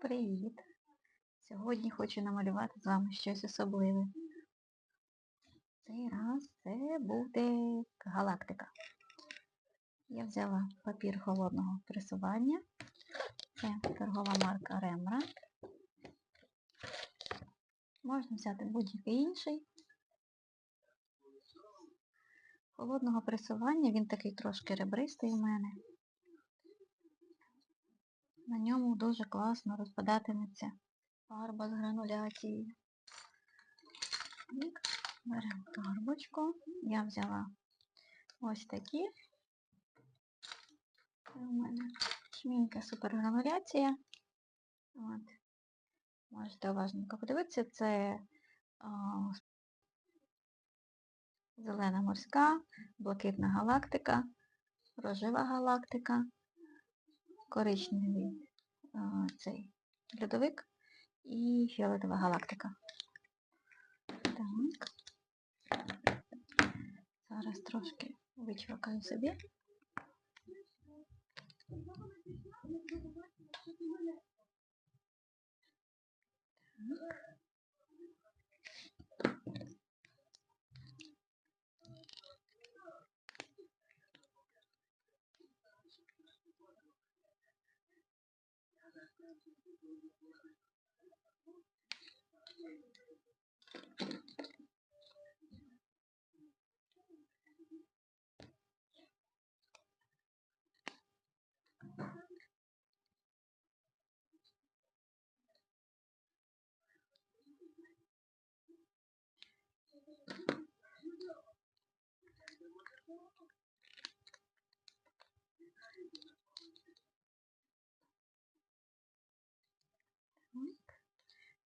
Привіт! Сьогодні хочу намалювати з вами щось особливе. Цей раз це буде галактика. Я взяла папір холодного пресування. Це торгова марка Rembrandt. Можна взяти будь-який інший. Холодного пресування, він такий трошки ребристий у мене. На ньому дуже класно розпадатиметься фарба з грануляцією. Так, беремо торбочку. Я взяла ось такі. Це у мене шмінька супергрануляція. От. Можете уважненько подивитися, це а, зелена морська, блакитна галактика, рожева галактика, коричневий цей льодовик і фіолетова галактика. Так. Зараз трошки вичвакаю собі. Так.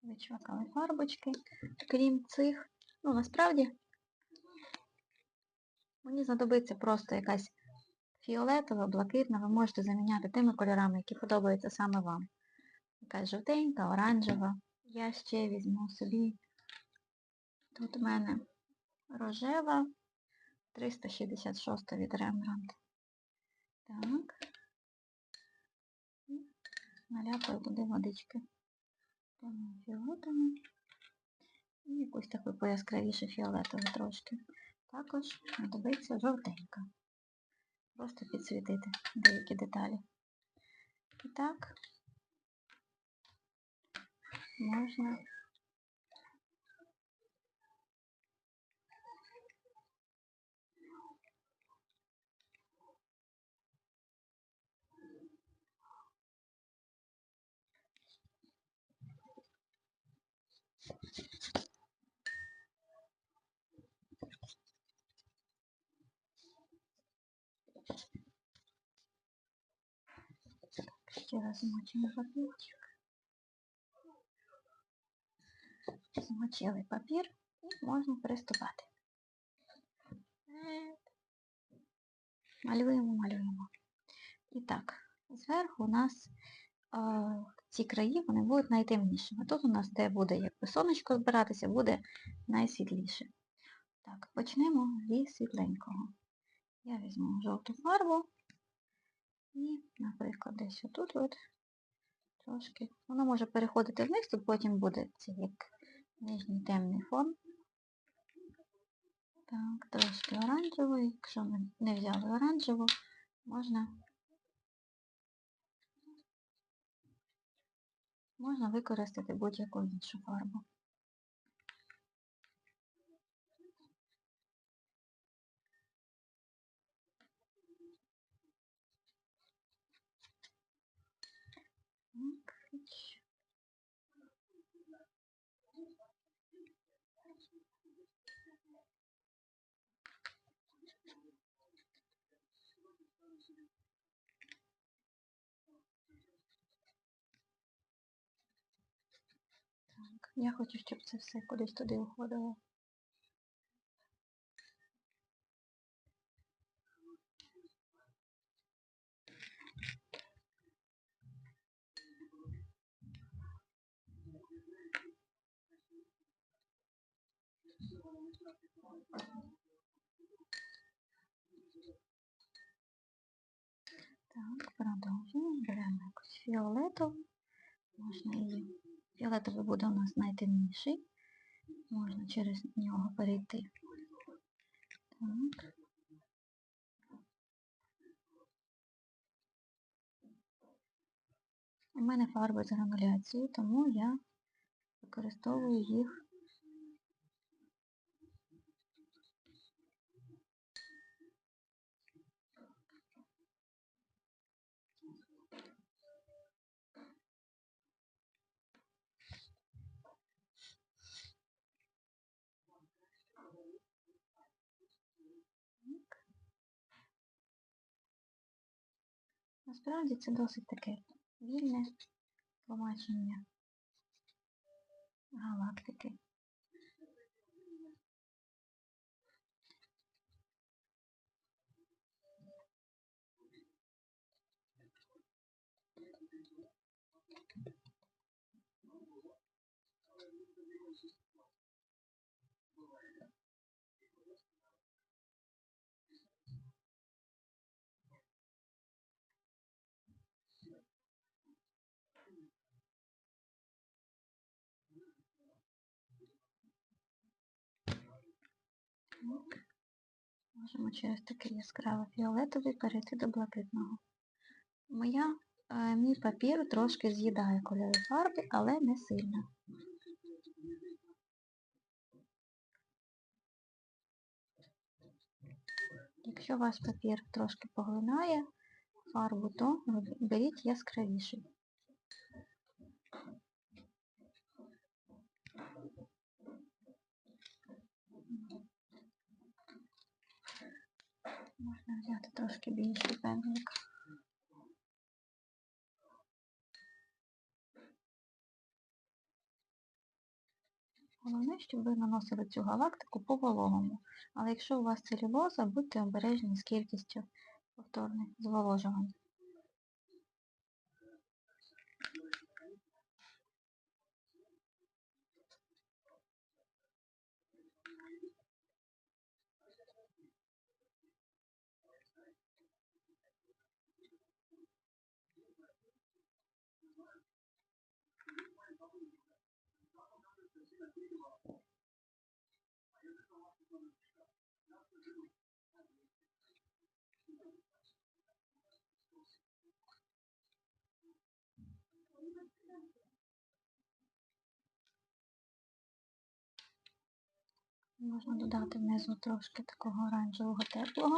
Вичвакали фарбочки. Крім цих, ну насправді мені знадобиться просто якась фіолетова, блакитна, ви можете заміняти тими кольорами, які подобаються саме вам. Якась жовтенька, оранжева. Я ще візьму собі. Тут у мене рожева, 366 від Рембрандт. Так. Наляпаю туди водички. Темним фіолетовим. І якусь таку пояскравіше фіолетову трошки. Також знадобиться жовтенька. Просто підсвітити деякі деталі. І так можна ще раз змочимо папірчик. Змочили папір і можна приступати. Малюємо, малюємо. І так, зверху у нас а, ці краї вони будуть найтемнішими. Тут у нас, де буде якби сонечко збиратися, буде найсвітліше. Так, почнемо зі світленького. Я візьму жовту фарбу і, наприклад, десь отут от трошки. Воно може переходити вниз, тут потім буде цей як нижній темний фон. Так, трошки оранжевий. Якщо ми не взяли оранжеву, можна можна використати будь-яку іншу фарбу. Так, Так, я хочу, щоб це все кудись туди уходило. Так, продовжуємо. Беремо якусь фіолетову. Можна Фіолетовий буде у нас найтемніший. Можна через нього перейти. Так. У мене фарби з грануляцією, тому я використовую їх Насправді це досить таке вільне тлумачення галактики. Можемо через такий яскравий фіолетовий перейти до блакитного. Моя, е, Мій папір трошки з'їдає кольори фарби, але не сильно. Якщо ваш папір трошки поглинає фарбу, то беріть яскравіший. Можна взяти трошки більший пензлик. Головне, щоб ви наносили цю галактику по вологому. Але якщо у вас целюлоза, будьте обережні з кількістю повторних зволожувань. Можна додати внизу трошки такого оранжевого теплого.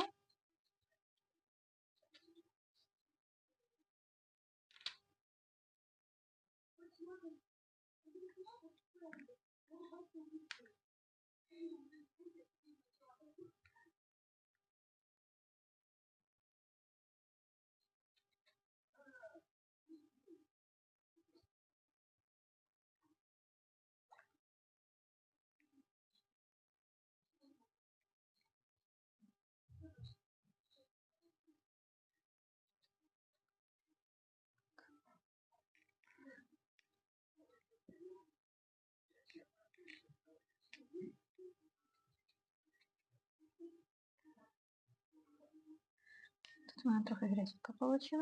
Тут у мене трохи грязюка вийшла.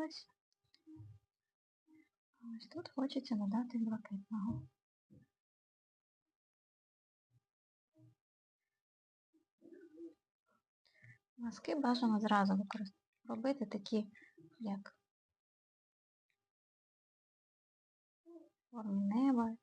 Ось тут хочеться додати блакитного. Маски бажано зразу робити такі, як формі неба,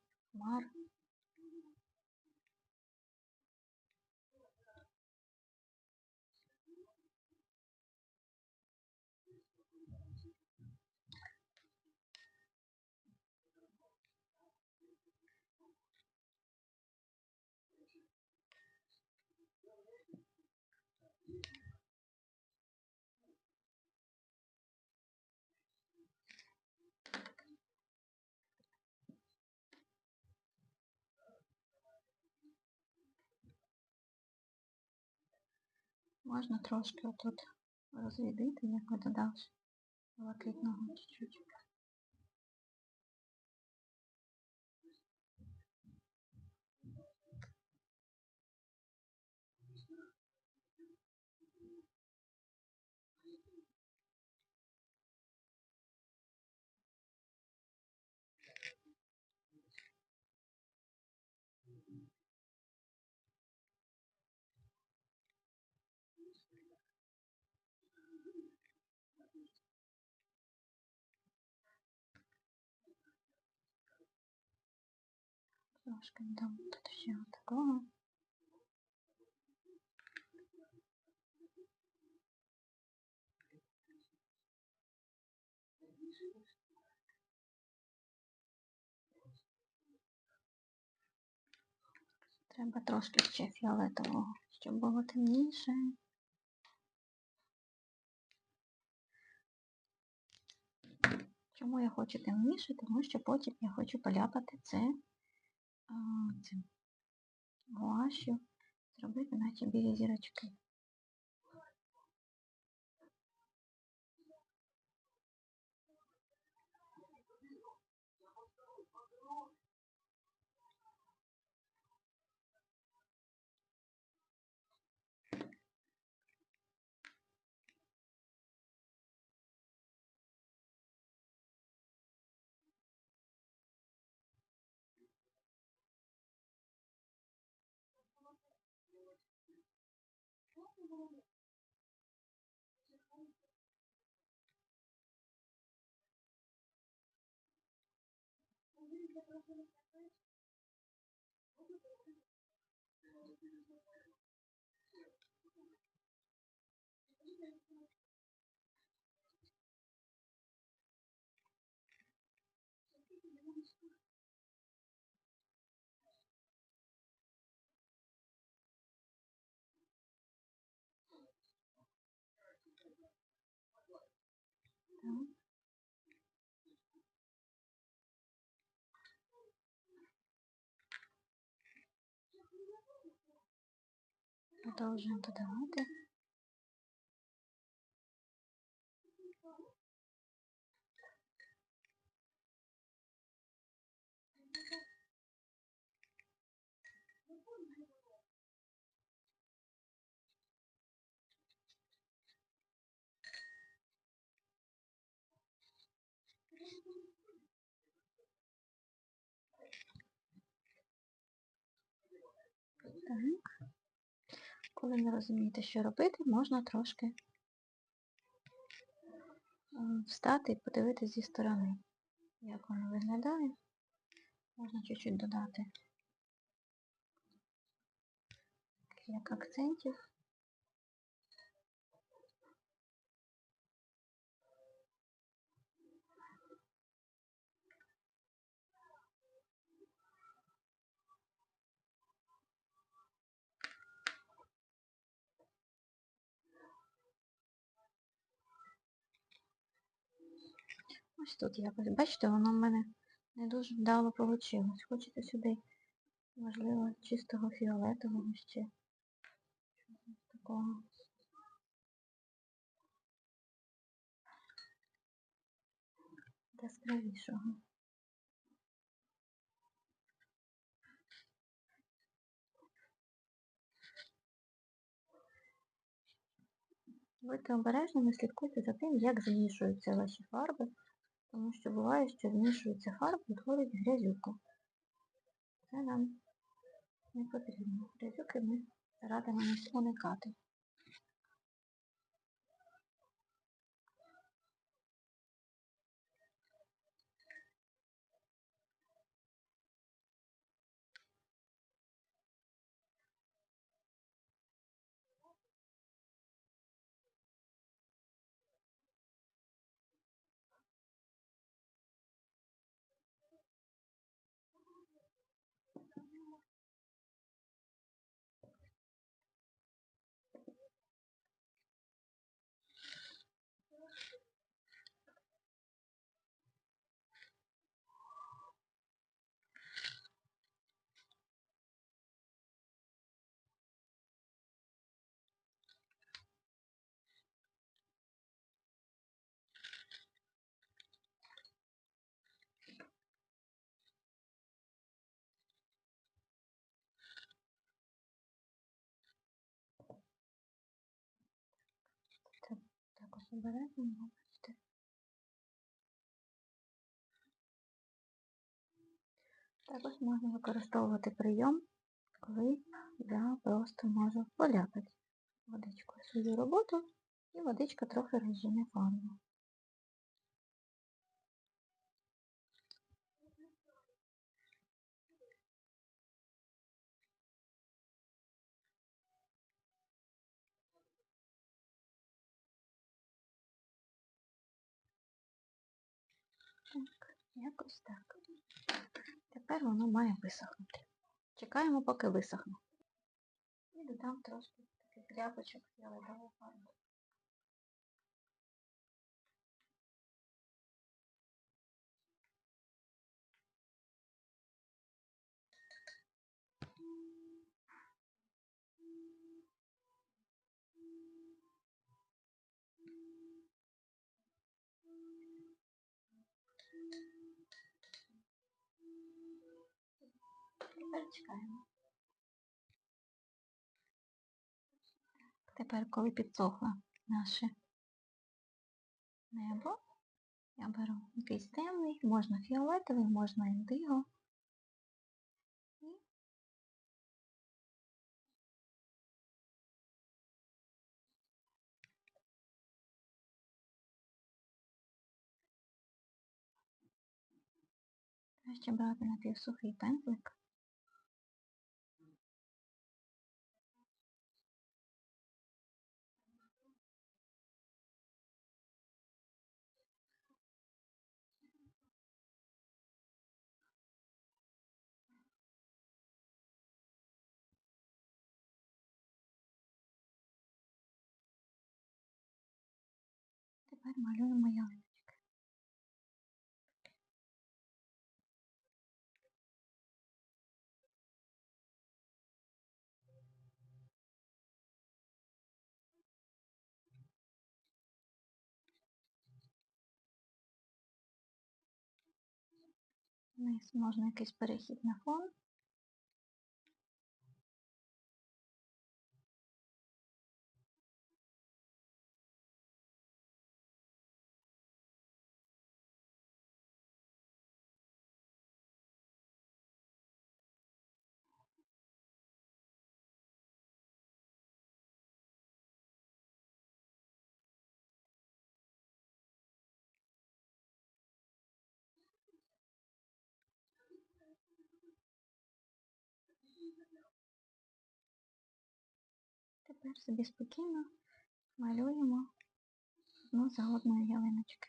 Можна трошки отут розвідити, як ви додавши блакитного чуть-чуть. Трошки дам тут ще такого. Треба трошки ще фіолетового, щоб було темніше. Чому я хочу темніше? Тому що потім я хочу поляпати це, гуашю, зробити наче білі зірочки. Так. Продовжуємо додавати. Так. Коли не розумієте, що робити, можна трошки е, встати і подивитися зі сторони, як воно виглядає. Можна чуть-чуть додати як акцентів. Ось тут якось, бачите, воно в мене не дуже вдало вийшло. Хочете сюди, можливо, чистого фіолетового ще. Ось такого. Яскравішого. Будьте обережними, слідкуйте за тим, як змішуються ваші фарби, тому що буває, що змішується фарб, і творить грязюку. Це нам не потрібно. Грязюки ми радимось уникати. Це також обережно, бачите. Також можна використовувати прийом, коли я просто можу поляпати водичкою свою роботу і водичка трохи розжене фарбу. Якось так. Тепер воно має висохнути. Чекаємо, поки висохне. І додам трошки таких ляпочок фіолетового фарбу. Тепер чекаємо. Тепер, коли підсохло наше небо, я беру якийсь темний, можна фіолетовий, можна індиго. Краще брати напівсухий пензлик. Тепер малюємо ялиночки. Вниз можна якийсь перехід на фон. Тепер собі спокійно малюємо одну за одною ялиночки.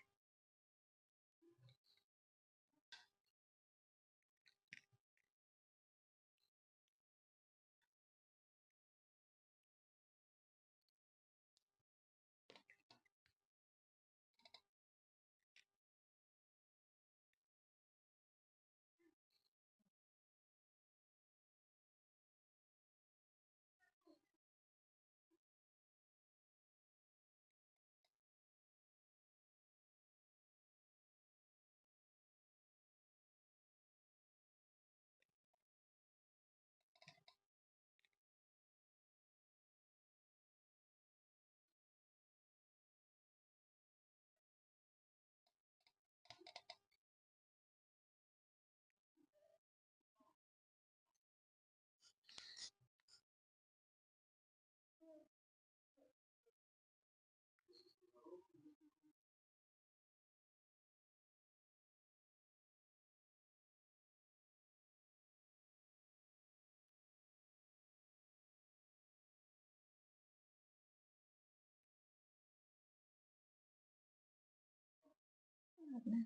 Saya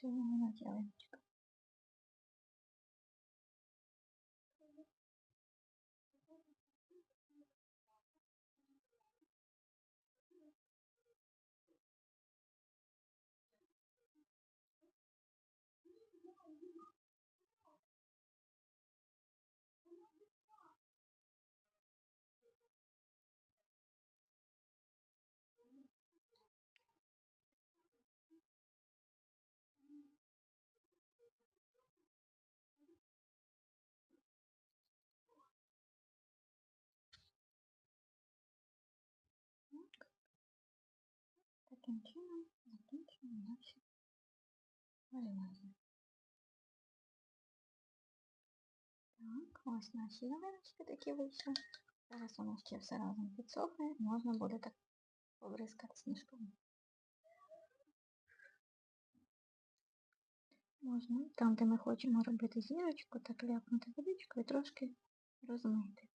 cuma mau. Таким чином закінчуємо наші малювання. Так, ось наші ялиночки такі вийшли. Зараз воно ще все разом підсохне, можна буде так побризкати сніжками. Можна там, де ми хочемо робити зірочку, так ляпнути водичкою і трошки розмити.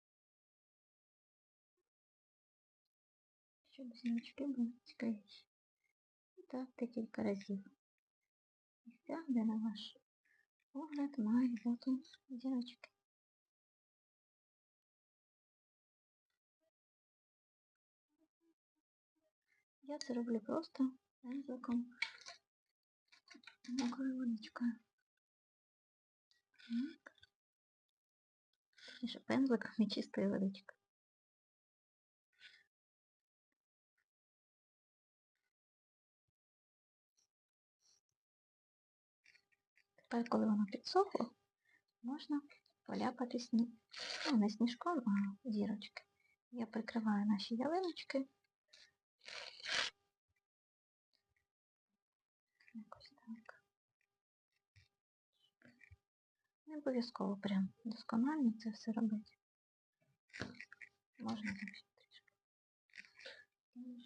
щоб зірочки були цікавіші. І так декілька разів. Місця, де на ваш погляд мають бути зірочки. Я це роблю просто пензликом мокрою водичкою. Так. Точніше, пензликом і чистою водичкою. Тепер, коли воно підсохло, можна поляпати сні... ну, не сніжком, а зірочки. Я прикриваю наші ялиночки. Якось так. Не обов'язково прям досконально це все робити. Можна ще трішки.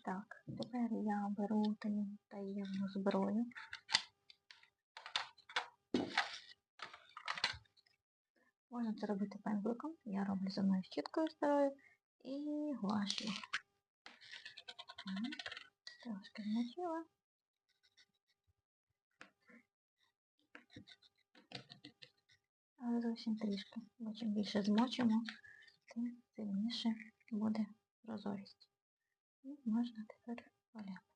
Так, тепер я беру таємну зброю. Можна це робити пензликом. Я роблю зубною щіткою старою і. Так, трошки змочила. Але зовсім трішки, бо чим більше змочимо, тим сильніше буде прозорість. І можна тепер поляпати.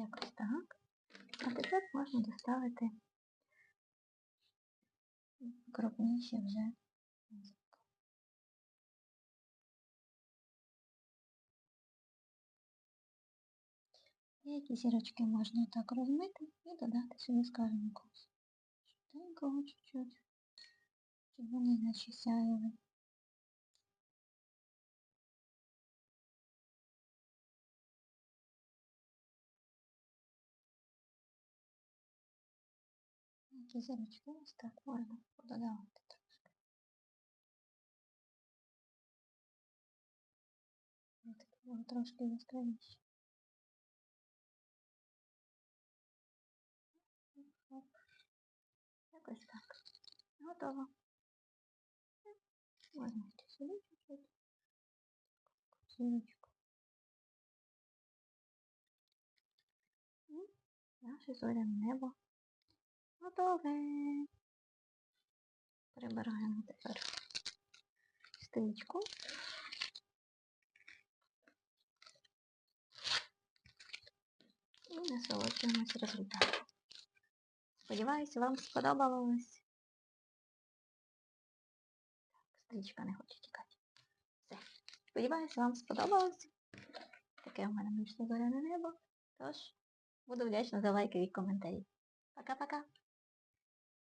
Якось так. А тепер можна доставити крупніші вже пензлик. Деякі зірочки можна так розмити і додати сюди, скажімо, якогось жовтенького чуть-чуть, щоб вони наче сяяли. Які зірочки ось так можна пододавати трошки. Ось трошки яскравіші. Оп. Якось так. Готово. Можна ще сюди чуть-чуть. Зірочку. Наше зоряне небо готове. Прибираємо тепер стрічку. І насолоджуємося результатом. Сподіваюся, вам сподобалось. Так, стрічка не хоче тікати. Все. Сподіваюся, вам сподобалось. Таке в мене вийшло зоряне небо. Тож, буду вдячна за лайки і коментарі. Пока-пока!